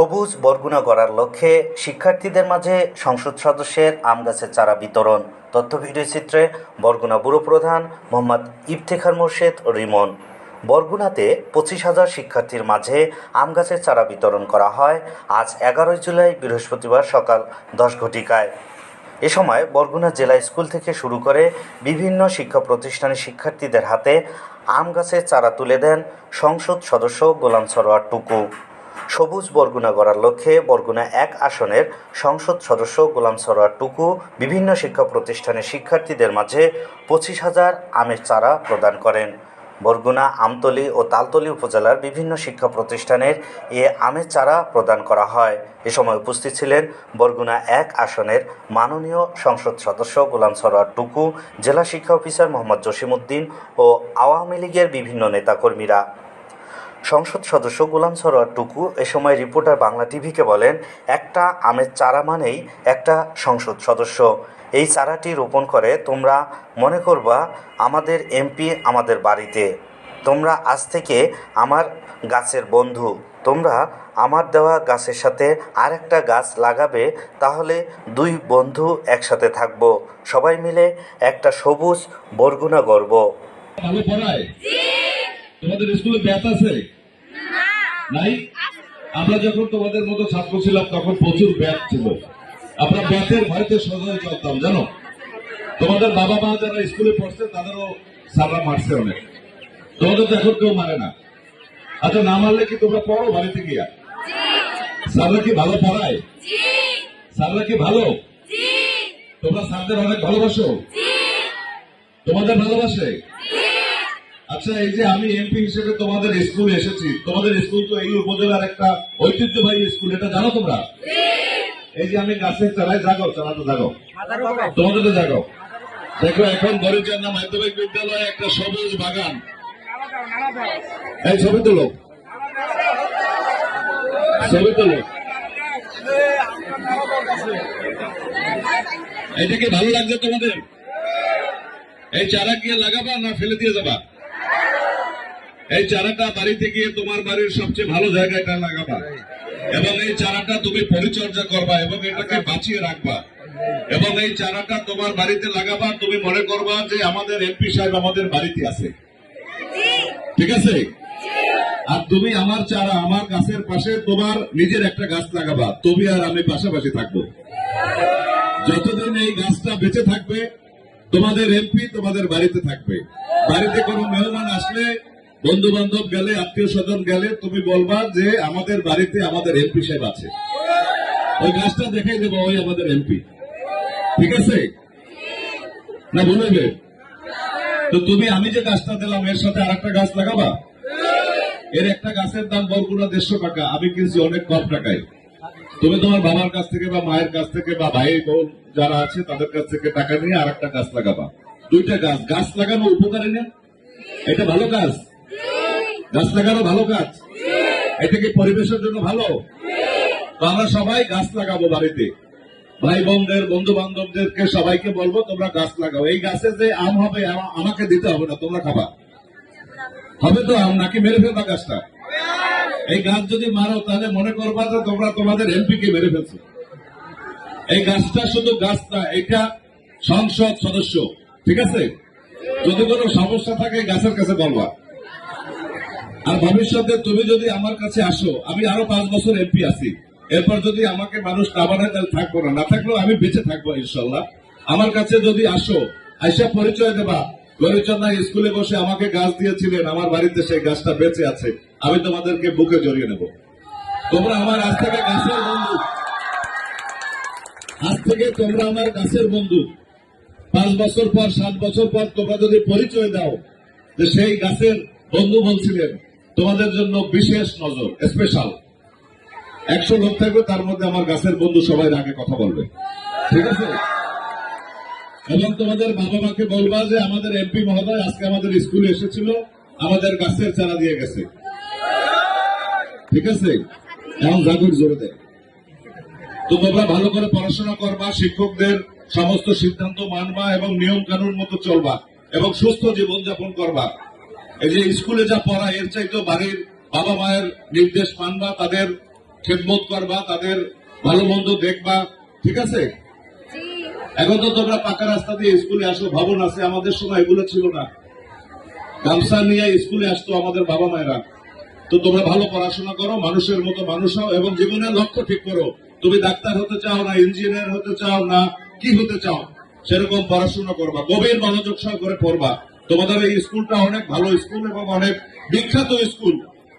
সবুজ বরগুনা গড়ার লক্ষ্যে শিক্ষার্থীদের মাঝে সংসদ সদস্যের আম গাছের চারা বিতরণ। তথ্য ভিডিও চিত্রে বরগুনা ব্যুরো প্রধান মোহাম্মদ ইফতেখার মোর্শেদ রিমন। বরগুনাতে পঁচিশ হাজার শিক্ষার্থীর মাঝে আম গাছের চারা বিতরণ করা হয় আজ এগারোই জুলাই বৃহস্পতিবার সকাল দশ ঘটিকায়। এ সময় বরগুনা জেলা স্কুল থেকে শুরু করে বিভিন্ন শিক্ষা প্রতিষ্ঠানের শিক্ষার্থীদের হাতে আম গাছের চারা তুলে দেন সংসদ সদস্য গোলাম সরোয়ার টুকু। সবুজ বরগুনা গড়ার লক্ষ্যে বরগুনা এক আসনের সংসদ সদস্য গোলাম সরোয়ার টুকু বিভিন্ন শিক্ষা প্রতিষ্ঠানের শিক্ষার্থীদের মাঝে পঁচিশ হাজার আমের চারা প্রদান করেন। বরগুনা, আমতলি ও তালতলী উপজেলার বিভিন্ন শিক্ষা প্রতিষ্ঠানের এ আমের চারা প্রদান করা হয়। এ সময় উপস্থিত ছিলেন বরগুনা এক আসনের মাননীয় সংসদ সদস্য গোলাম সরোয়ার টুকু, জেলা শিক্ষা অফিসার মোহাম্মদ জসিমউদ্দিন ও আওয়ামী লীগের বিভিন্ন নেতাকর্মীরা। সংসদ সদস্য গোলাম সরোয়ার টুকু এ সময় রিপোর্টার বাংলা টিভিকে বলেন একটা আমের চারা মানেই একটা সংসদ সদস্য। এই চারাটি রোপণ করে তোমরা মনে করবা আমাদের এমপি আমাদের বাড়িতে। তোমরা আজ থেকে আমার গাছের বন্ধু। তোমরা আমার দেওয়া গাছের সাথে আরেকটা গাছ লাগাবে তাহলে দুই বন্ধু একসাথে থাকব। সবাই মিলে একটা সবুজ বরগুনা গর্ব তোমাদের স্কুলে ব্যাথ আছে? নাই? আমরা যখন তোমাদের মতো ছাত্র ছিলাম তখন প্রচুর ব্যাথ ছিল। আমরা ব্যাথের ভয়তে সজায় চলতাম জানো? তোমাদের বাবা মা যারা স্কুলে পড়ছে তাদেরও সাররা মারছে অনেক। তোমাদের তো এখন কেউ মারে না। আচ্ছা না মারলে কি তোমরা পড়ো বাড়িতে গিয়া? স্যাররা কি ভালো পড়ায়? স্যাররা কি ভালো? তোমরা স্যারদের অনেক ভালোবাসো? তোমাদের ভালোবাসে? আচ্ছা এই যে আমি এমপি হিসেবে তোমাদের স্কুলে এসেছি তোমাদের স্কুল তো এই উপজেলার একটা ঐতিহ্যবাহী স্কুল এটা জানো তোমরা? এই যে আমি গাছের চালায় জাগো চালাতে জাগো। তোমাদের তো জাগো। দেখো এখন বরিচান্না মাধ্যমিক বিদ্যালয়ে একটা সবুজ বাগান। এই ছবি তোলো। ছবি তোলো। এটা কি ভালো লাগছে তোমাদের? এই চারা গিয়ে লাগাবা না ফেলে দিয়ে যাবা? এই চারাটা বাড়িতে গিয়ে তোমার বাড়ির সবচেয়ে ভালো জায়গাটা লাগাবা। এবং এই চারাটা তুমি পরিচর্যা করবা এবং এটাকে বাঁচিয়ে রাখবা। এবং এই চারাটা তোমার বাড়িতে লাগাবা, তুমি মনে করবা যে আমাদের এমপি সাহেব আমাদের বাড়িতে আছে। ঠিক আছে? আর তুমি আমার চারা আমার গাছের পাশে তোমার নিজের একটা গাছ লাগাবা। তুমি আর আমি পাশাপাশি থাকব। যতদিন এই গাছটা বেঁচে থাকবে, তোমাদের এমপি তোমাদের বাড়িতে থাকবে। বাড়িতে কোনো মেহমান আসলে বন্ধু বান্ধব গেলে, আত্মীয় স্বজন গেলে, তুমি বলবা যে আমাদের বাড়িতে আমাদের এমপি সাহেব আছে। ওই গাছটা দেখাই দেবো, ওই আমাদের এমপি। ঠিক আছে? না বলবে তো তুমি, আমি যে গাছটা দিলাম, এর সাথে আর একটা গাছ লাগাবা? এর একটা গাছের দাম বরগুনা দেড়শো টাকা, আমি কিনছি অনেক কম টাকায়। তুমি তোমার বাবার কাছ থেকে বা মায়ের কাছ থেকে বা ভাই, বোন যারা আছে, তাদের কাছ থেকে টাকা নিয়ে আর একটা গাছ লাগাবা। দুইটা গাছ গাছ লাগানো উপকারী না এটা ভালো কাজ। গাছ লাগানো ভালো কাজ? এটা কি পরিবেশের জন্য ভালো? তো আমরা সবাই গাছ লাগাবো বাড়িতে। ভাই বোনদের বন্ধু বান্ধবদেরকে সবাইকে বলব, তোমরা গাছ লাগাও। এই গাছে যে আম হবে আমাকে দিতে হবে না, তোমরা খাবা। হবে তো আম, নাকি মেরে ফেলবা গাছটা? এই গাছ যদি মারো, তাহলে মনে করবা যে তোমরা তোমাদের এমপি কে মেরে ফেলছো। এই গাছটা শুধু গাছ না, এটা সংসদ সদস্য, ঠিক আছে? যদি কোনো সমস্যা থাকে, গাছের কাছে বলবা। আর ভবিষ্যতে তুমি যদি আমার কাছে আসো, আমি আরও পাঁচ বছর এমপি আছি। এরপর যদি আমাকে মানুষ না বানায়, তাহলে থাকব না। না থাকলেও আমি বেঁচে থাকব ইনশাল্লাহ আমার কাছে যদি আসো, আইসা পরিচয় দেবা। গরিচন্না স্কুলে বসে আমাকে গাছ দিয়েছিলেন, আমার বাড়িতে সেই গাছটা বেঁচে আছে। আমি তোমাদেরকে বুকে জড়িয়ে নেব। তোমরা আমার আজ থেকে গাছের বন্ধু। আজ থেকে তোমরা আমার গাছের বন্ধু। পাঁচ বছর পর, সাত বছর পর তোমরা যদি পরিচয় দাও, যে সেই গাছের বন্ধু বলছিলেন তোমাদের জন্য বিশেষ নজর স্পেশাল একশো লোক থাকবে, তার মধ্যে আমার গাছের বন্ধু সবাই আগে কথা বলবে। ঠিক আছে? এবং তোমাদের বাবা মাকে বলবা যে আমাদের এমপি মহোদয় আজকে আমাদের স্কুলে এসেছিল, আমাদের গাছের চারা দিয়ে গেছে। ঠিক আছে? এখন জাগুর জোরে দেয় তো তোমরা ভালো করে পড়াশোনা করবা, শিক্ষকদের সমস্ত সিদ্ধান্ত মানবা এবং নিয়ম কানুন মতো চলবা এবং সুস্থ জীবনযাপন করবা। এই যে স্কুলে যা পড়া এর চাইতেও বাড়ির বাবা মায়ের নির্দেশ মানবা তাদের খেদমত করবা তাদের ভালো মন্দ দেখবা ঠিক আছে? এখন তো তোমরা পাকা রাস্তা দিয়ে স্কুলে আসো ভবন আছে আমাদের সময় এগুলো ছিল না। গামছা নিয়ে স্কুলে আসতো আমাদের বাবা মায়েরা। তো তোমরা ভালো পড়াশোনা করো মানুষের মতো মানুষ হও এবং জীবনের লক্ষ্য ঠিক করো। তুমি ডাক্তার হতে চাও না ইঞ্জিনিয়ার হতে চাও না কি হতে চাও সেরকম পড়াশোনা করবা গভীর মনোযোগ সহকারে পড়বা। তোমাদের এই স্কুলটা অনেক ভালো স্কুল এবং অনেক বিখ্যাত স্কুল।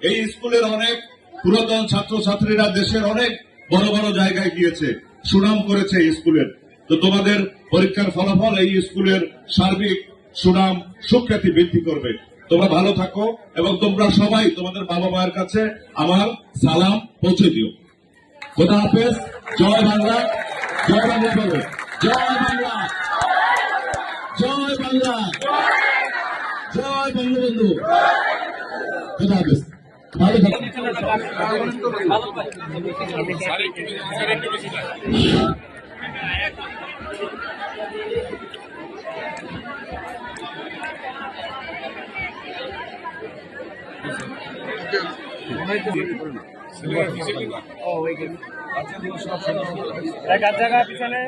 এই স্কুলের অনেক পুরাতন ছাত্র ছাত্রীরা দেশের অনেক বড় বড় জায়গায় গিয়েছে, সুনাম করেছে এই স্কুলের। তো তোমাদের পরীক্ষার ফলাফল এই স্কুলের সার্বিক সুনাম, সুখ্যাতি বৃদ্ধি করবে। তোমরা ভালো থাকো এবং তোমরা সবাই তোমাদের বাবা মায়ের কাছে আমার সালাম পৌঁছে দিও। খোদা হাফেজ, জয় বাংলা জয় বাংলা। জয় বাংলা জয় বাংলা। বঙ্গবন্ধু খোদা হাফেজ ভালো এক জায়গা পিছনে